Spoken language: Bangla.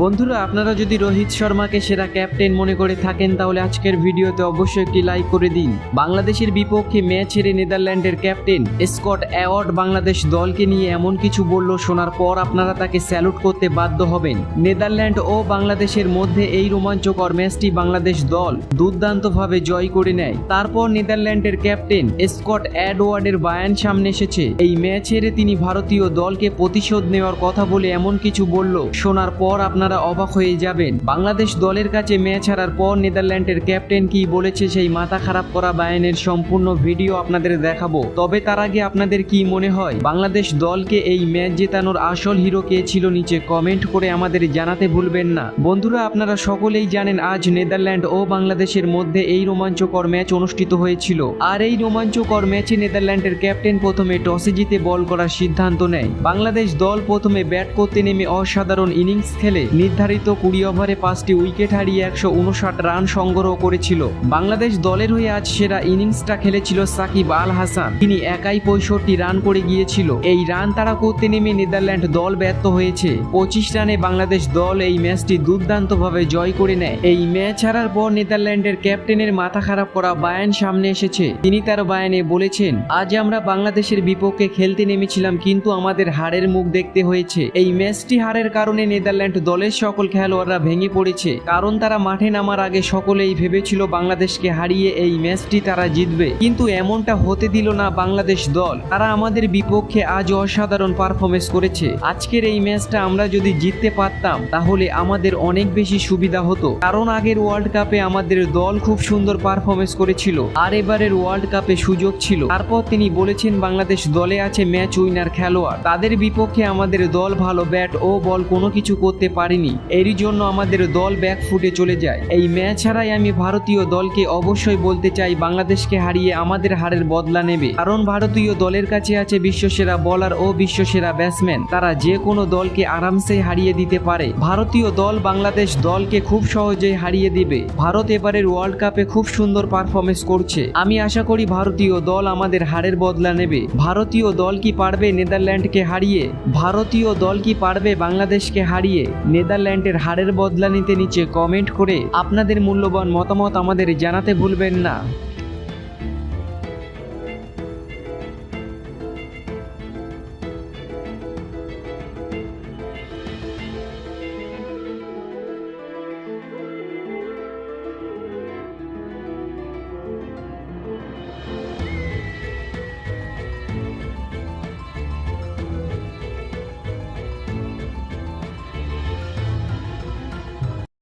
বন্ধুরা, আপনারা যদি রোহিত শর্মাকে সেরা ক্যাপ্টেন মনে করে থাকেন, তাহলে আজকের ভিডিওতে অবশ্যই একটি লাইক করে দিন। বাংলাদেশের বিপক্ষে ম্যাচ হেরে নেদারল্যান্ডের ক্যাপ্টেন স্কট অ্যাওয়ার্ড বাংলাদেশ দলকে নিয়ে এমন কিছু বলল, শোনার পর আপনারা তাকে স্যালুট করতে বাধ্য হবেন। নেদারল্যান্ড ও বাংলাদেশের মধ্যে এই রোমাঞ্চকর ম্যাচটি বাংলাদেশ দল দুর্দান্তভাবে জয় করে নেয়। তারপর নেদারল্যান্ডের ক্যাপ্টেন স্কট অ্যাডওয়ার্ডের বায়ান সামনে এসেছে। এই ম্যাচ হেরে তিনি ভারতীয় দলকে প্রতিশোধ নেওয়ার কথা বলে এমন কিছু বলল, শোনার পর আপনারা অবাক হয়ে যাবেন। বাংলাদেশ দলের কাছে ম্যাচ হারার পর নেদারল্যান্ডের ক্যাপ্টেন কি বলেছে সেই মাথা খারাপ করা বায়ানের সম্পূর্ণ ভিডিও আপনাদের দেখাবো। তবে তার আগে আপনাদের কি মনে হয়? বাংলাদেশ দলকে এই ম্যাচ জেতানোর আসল হিরো কে ছিল নিচে কমেন্ট করে আমাদের জানাতে ভুলবেন না। বন্ধুরা, আপনারা সকলেই জানেন আজ নেদারল্যান্ড ও বাংলাদেশের মধ্যে এই রোমাঞ্চকর ম্যাচ অনুষ্ঠিত হয়েছিল। আর এই রোমাঞ্চকর ম্যাচে নেদারল্যান্ডের ক্যাপ্টেন প্রথমে টসে জিতে বল করার সিদ্ধান্ত নেয়। বাংলাদেশ দল প্রথমে ব্যাট করতে নেমে অসাধারণ ইনিংস খেলে। নির্ধারিত কুড়ি ওভারে পাঁচটি উইকেট হারিয়ে একশো উনষাট রান সংগ্রহ করেছিল। বাংলাদেশ দলের হয়ে আজ সেরা ইনিংসটা খেলেছিল সাকিব আল হাসান। তিনি একাই পঁয়ষট্টি রান করে গিয়েছিল। এই রান তারা করতে নেমে নেদারল্যান্ড দল ব্যর্থ হয়েছে। পঁচিশ রানে বাংলাদেশ দল এই ম্যাচটি দুর্দান্তভাবে জয় করে নেয়। এই ম্যাচ হারার পর নেদারল্যান্ডের ক্যাপ্টেনের মাথা খারাপ করা বায়ান সামনে এসেছে। তিনি তার বায়ানে বলেছেন, আজ আমরা বাংলাদেশের বিপক্ষে খেলতে নেমেছিলাম, কিন্তু আমাদের হারের মুখ দেখতে হয়েছে। এই ম্যাচটি হারের কারণে নেদারল্যান্ড দলের সকল খেলোয়াড়রা ভেঙে পড়েছে। কারণ তারা মাঠে নামার আগে সকলেই ভেবেছিল বাংলাদেশকে হারিয়ে এই ম্যাচটি তারা জিতবে। কিন্তু এমনটা হতে দিল না বাংলাদেশ দল। তারা আমাদের বিপক্ষে আজ অসাধারণ পারফরমেন্স করেছে। আজকের এই ম্যাচটা আমরা যদি জিততে পারতাম, তাহলে আমাদের অনেক বেশি সুবিধা হতো। কারণ আগের ওয়ার্ল্ড কাপে আমাদের দল খুব সুন্দর পারফরমেন্স করেছিল। আর এবারের ওয়ার্ল্ড কাপে সুযোগ ছিল। তারপর তিনি বলেছেন, বাংলাদেশ দলে আছে ম্যাচ উইনার খেলোয়াড়। তাদের বিপক্ষে আমাদের দল ভালো ব্যাট ও বল কোনো কিছু করতে পারেনি। এরই জন্য আমাদের দল ব্যাক ফুটে চলে যায়। এই ম্যাচ হারাই আমি ভারতীয় দলকে অবশ্যই বলতে চাই, বাংলাদেশকে হারিয়ে আমাদের হারের বদলা নেবে। কারণ ভারতীয় দলের কাছে আছে বিশ্বসেরা বলার ও বিশ্বসেরা ব্যাটসম্যান তারা যে কোনো দলকে আরামসে হারিয়ে দিতে পারে। ভারতীয় দল বাংলাদেশ দলকে খুব সহজেই হারিয়ে দিবে। ভারত এবারের ওয়ার্ল্ড কাপে খুব সুন্দর পারফরমেন্স করছে। আমি আশা করি ভারতীয় দল আমাদের হারের বদলা নেবে। ভারতীয় দল কি পারবে নেদারল্যান্ডকে হারিয়ে? ভারতীয় দল কি পারবে বাংলাদেশকে হারিয়ে? নেদারল্যান্ডের হারের বদলা নিতে নিচে কমেন্ট করে আপনাদের মূল্যবান মতামত আমাদের জানাতে ভুলবেন না।